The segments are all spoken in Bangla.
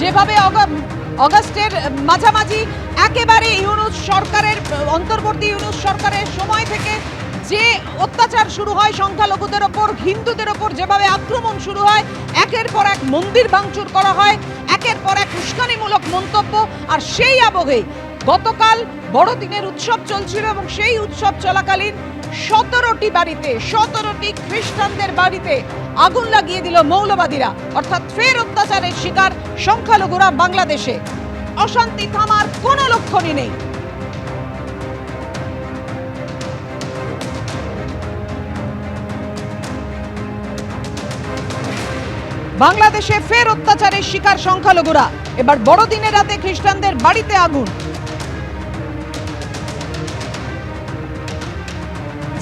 যেভাবে অগ- অগাস্টের মাঝামাঝি একেবারে ইউনুস সরকারের, অন্তর্বর্তী ইউনুস সরকারের সময় থেকে যে অত্যাচার শুরু হয় সংখ্যালঘুদের ওপর, হিন্দুদের ওপর যেভাবে আক্রমণ শুরু হয়, একের পর এক মন্দির ভাঙচুর করা হয়, একের পর এক উস্কানিমূলক মন্তব্য, আর সেই আবহে গতকাল বড়দিনের উৎসব চলছিল এবং সেই উৎসব চলাকালীন সতেরোটি বাড়িতে, সতেরোটি খ্রিস্টানদের বাড়িতে আগুন লাগিয়ে দিল মৌলবাদীরা। অর্থাৎ ফের অত্যাচারের শিকার সংখ্যালঘুরা বাংলাদেশে। অশান্তি থামার কোনো লক্ষণই নেই। বাংলাদেশে ফের অত্যাচারের শিকার সংখ্যালঘুরা। এবার বড়দিনের রাতে খ্রিস্টানদের বাড়িতে আগুন।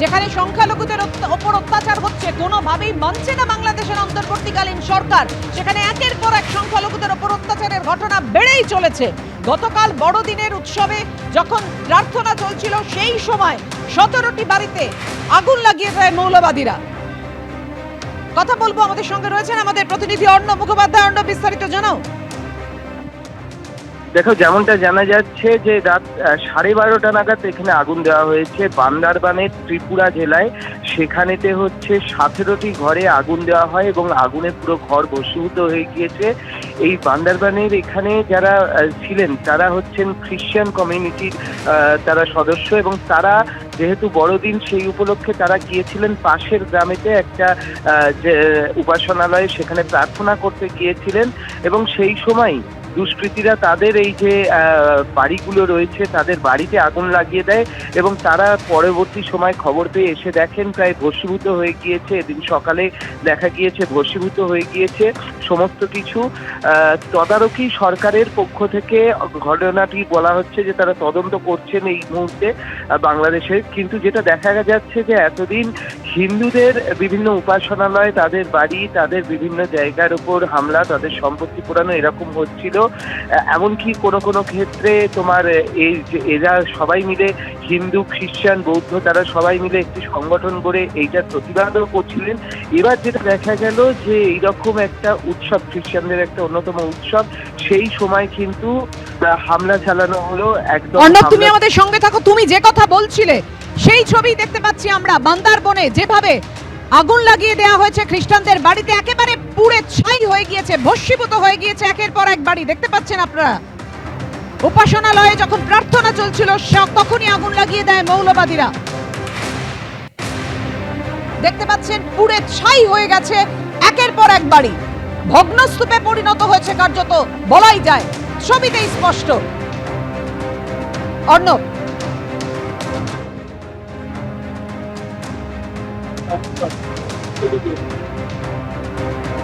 যেখানে সংখ্যালঘুদের ওপর অত্যাচার হচ্ছে, কোনোভাবেই মানছে না বাংলাদেশের অন্তর্বর্তীকালীন সরকার। সেখানে একের পর এক সংখ্যালঘুদের ওপর অত্যাচারের ঘটনা বেড়েই চলেছে। গতকাল বড়দিনের উৎসবে যখন প্রার্থনা চলছিল, সেই সময় সতেরোটি বাড়িতে আগুন লাগিয়ে দেয় মৌলবাদীরা। কথা বলব আমাদের সঙ্গে রয়েছেন আমাদের প্রতিনিধি অর্ণ মুখোপাধ্যায়। অর্ণ বিস্তারিত জানাও। দেখো, যেমনটা জানা যাচ্ছে যে রাত সাড়ে বারোটা নাগাদ এখানে আগুন দেওয়া হয়েছে। বান্দারবানের ত্রিপুরা জেলায় সেখানেতে হচ্ছে সতেরোটি ঘরে আগুন দেওয়া হয় এবং আগুনে পুরো ঘর ভস্মীভূত হয়ে গিয়েছে। এই বান্দারবানের এখানে যারা ছিলেন, তারা হচ্ছেন খ্রিশ্চান কমিউনিটির তারা সদস্য এবং তারা যেহেতু বড়দিন, সেই উপলক্ষে তারা গিয়েছিলেন পাশের গ্রামেতে একটা যে উপাসনালয়ে সেখানে প্রার্থনা করতে গিয়েছিলেন। এবং সেই সময় দুষ্কৃতীরা তাদের এই যে বাড়িগুলো রয়েছে, তাদের বাড়িতে আগুন লাগিয়ে দেয় এবং তারা পরবর্তী সময় খবর পেয়ে এসে দেখেন, প্রায় ভস্মীভূত হয়ে গিয়েছে। এদিন সকালে দেখা গিয়েছে, ভস্মীভূত হয়ে গিয়েছে সমস্ত কিছু। তদারকি সরকারের পক্ষ থেকে ঘটনাটি বলা হচ্ছে যে, তারা তদন্ত করছেন এই মুহূর্তে বাংলাদেশে। কিন্তু যেটা দেখা যাচ্ছে যে, এতদিন হিন্দুদের বিভিন্ন উপাসনালয়, তাদের বাড়ি, তাদের বিভিন্ন জায়গার উপর হামলা, তাদের সম্পত্তি পোড়ানো এরকম হচ্ছিল। এমনকি কোনো কোনো ক্ষেত্রে তোমার এই এরা সবাই মিলে হিন্দু খ্রিস্টান বৌদ্ধ তারা সবাই মিলে একটি সংগঠন করে এইটার প্রতিবাদও করছিলেন। এবার যেটা দেখা গেল যে এইরকম একটা উৎসব খ্রিস্টানদের একটা অন্যতম উৎসব সেই সময় কিন্তু হামলা চালানো হলো একদম অর্ণব তুমি আমাদের সঙ্গে থাকো তুমি যে কথা বলছিলে সেই ছবি দেখতে পাচ্ছি আমরা। বান্দারবনে যেভাবে আগুন লাগিয়ে দেওয়া হয়েছে খ্রিস্টানদের বাড়িতে। একেবারে পুড়ে ছাই হয়ে গিয়েছে, ভস্মীভূত হয়ে গিয়েছে একের পর এক বাড়ি। দেখতে পাচ্ছেন আপনারা? উপাসনালয়ে যখন প্রার্থনা চলছিল তখনই আগুন লাগিয়ে দেয় মৌলবাদীরা। দেখতে পাচ্ছেন, পুড়ে ছাই হয়ে গেছে একের পর এক বাড়ি। ভগ্নস্তূপে পরিণত হয়েছে কার্যত, বলাই যায়। ছবিতেই স্পষ্ট। Arnab Thank you.